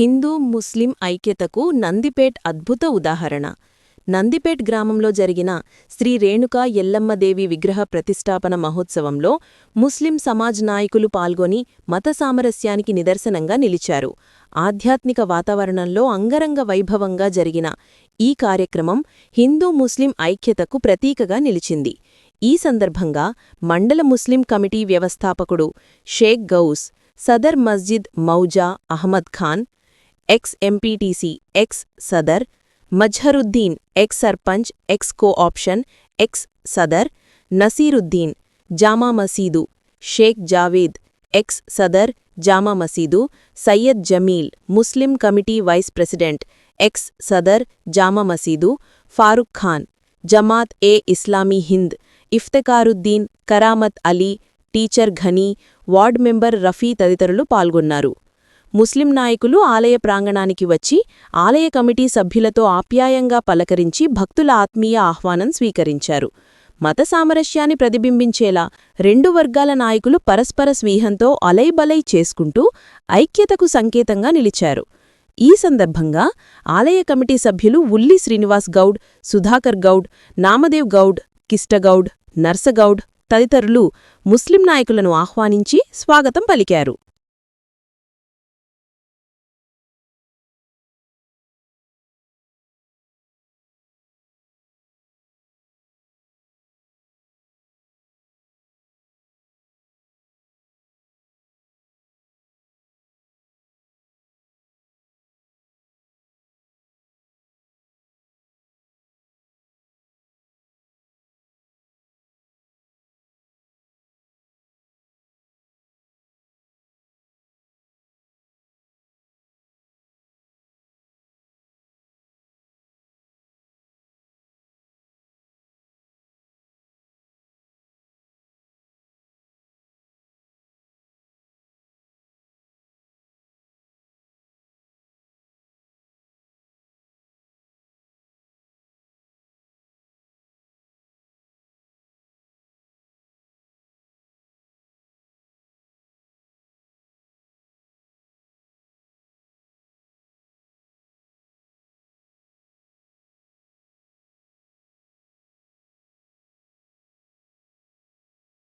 హిందూ ముస్లిం ఐక్యతకు నందిపేట్ అద్భుత ఉదాహరణ. నందిపేట్ గ్రామంలో జరిగిన శ్రీ రేణుకా ఎల్లమ్మదేవి విగ్రహ ప్రతిష్టాపన మహోత్సవంలో ముస్లిం సమాజ్ నాయకులు పాల్గొని మత సామరస్యానికి నిదర్శనంగా నిలిచారు. ఆధ్యాత్మిక వాతావరణంలో అంగరంగ వైభవంగా జరిగిన ఈ కార్యక్రమం హిందూ ముస్లిం ఐక్యతకు ప్రతీకగా నిలిచింది. ఈ సందర్భంగా మండల ముస్లిం కమిటీ వ్యవస్థాపకుడు షేక్ గౌస్ సదర్ మస్జిద్ Mouza Ahmed Khan ex MPTC ex Sadar Mazharuddin ex sarpanch ex co option ex Sadar Nasiruddin జామా మసీదు Sheikh Javed ex Sadar Jama Masjid Syed Jameel Muslim committee vice president ex Sadar Jama Masjid Farooq Khan Jamaat e Islami Hind Iftekharuddin Karamat Ali teacher Ghani ward member Rafi తదితరులు పాల్గొన్నారు ముస్లిం నాయకులు ఆలయ ప్రాంగణానికి వచ్చి ఆలయ committee సభ్యులతో ఆప్యాయంగా పలకరించి భక్తుల ఆత్మీయ ఆహ్వానం స్వీకరించారు. మత సామరస్యాన్ని ప్రతిబింబించేలా రెండు వర్గాల నాయకులు పరస్పర స్వీహంతో అలైబలై చేసుకుంటూ ఐక్యతకు సంకేతంగా నిలిచారు. ఈ సందర్భంగా ఆలయ కమిటీ సభ్యులు ఉల్లి శ్రీనివాస్ గౌడ్ సుధాకర్ గౌడ్ నామదేవ్ గౌడ్ కిష్టగౌడ్ నర్సగౌడ్ తదితరులు ముస్లిం నాయకులను ఆహ్వానించి స్వాగతం పలికారు.